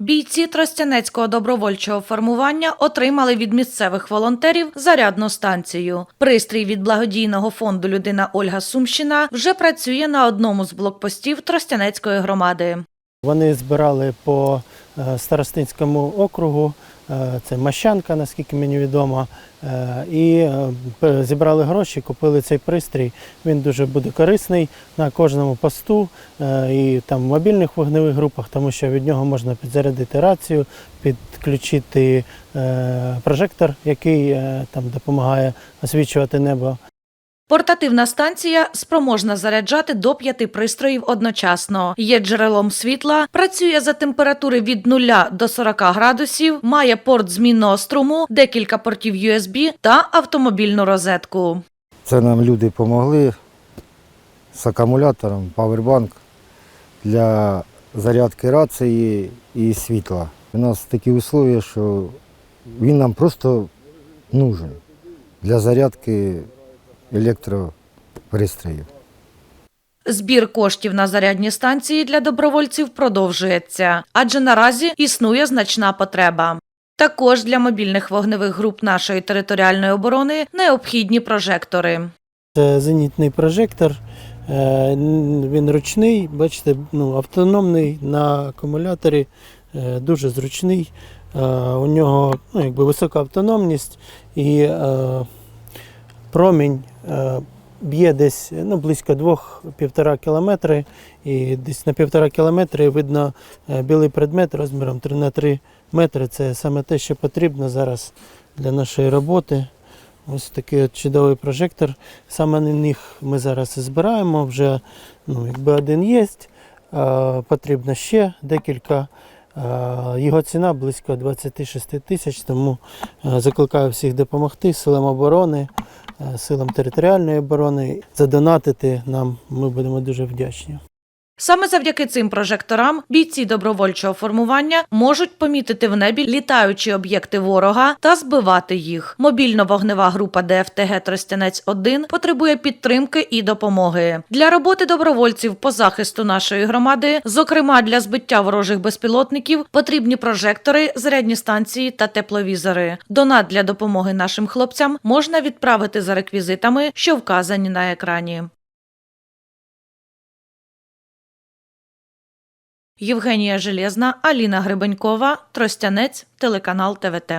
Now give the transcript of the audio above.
Бійці Тростянецького добровольчого формування отримали від місцевих волонтерів зарядну станцію. Пристрій від благодійного фонду Людина Ольга Сумщина вже працює на одному з блокпостів Тростянецької громади. Вони збирали по Старостинському округу, е, це Мащанка, наскільки мені відомо, е, і е, зібрали гроші, купили цей пристрій. Він дуже буде корисний на кожному посту е, і там в мобільних вогневих групах, тому що від нього можна підзарядити рацію, підключити е, прожектор, який е, там допомагає освічувати небо. Портативна станція спроможна заряджати до п'яти пристроїв одночасно. Є джерелом світла, працює за температури від 0 до 40 градусів, має порт змінного струму, декілька портів USB та автомобільну розетку. Це нам люди допомогли з акумулятором, павербанк для зарядки рації і світла. У нас такі условия, що він нам просто нужен для зарядки електропристроїв. Збір коштів на зарядні станції для добровольців продовжується, адже наразі існує значна потреба. Також для мобільних вогневих груп нашої територіальної оборони необхідні прожектори. Це зенітний прожектор. е, Він ручний, бачите, ну, автономний на акумуляторі, е, дуже зручний. Е, У нього ну, якби висока автономність і промінь е, б'є десь ну, близько 2-1,5 кілометри. І десь на 1,5 кілометри видно е, білий предмет розміром 3 на 3 метри. Це саме те, що потрібно зараз для нашої роботи. Ось такий от чудовий прожектор. Саме на них ми зараз і збираємо. Вже ну, якби один є, потрібно ще декілька. А, Його ціна близько 26 тисяч, тому е, закликаю всіх допомогти силам оборони, е, силам територіальної оборони, задонатити нам. Ми будемо дуже вдячні. Саме завдяки цим прожекторам бійці добровольчого формування можуть помітити в небі літаючі об'єкти ворога та збивати їх. Мобільно-вогнева група ДФТГ Тростянець 1 потребує підтримки і допомоги для роботи добровольців по захисту нашої громади, зокрема для збиття ворожих безпілотників, потрібні прожектори, зарядні станції та тепловізори. Донат для допомоги нашим хлопцям можна відправити за реквізитами, що вказані на екрані. Євгенія Железна, Аліна Грибенькова, Тростянець, телеканал ТВТ.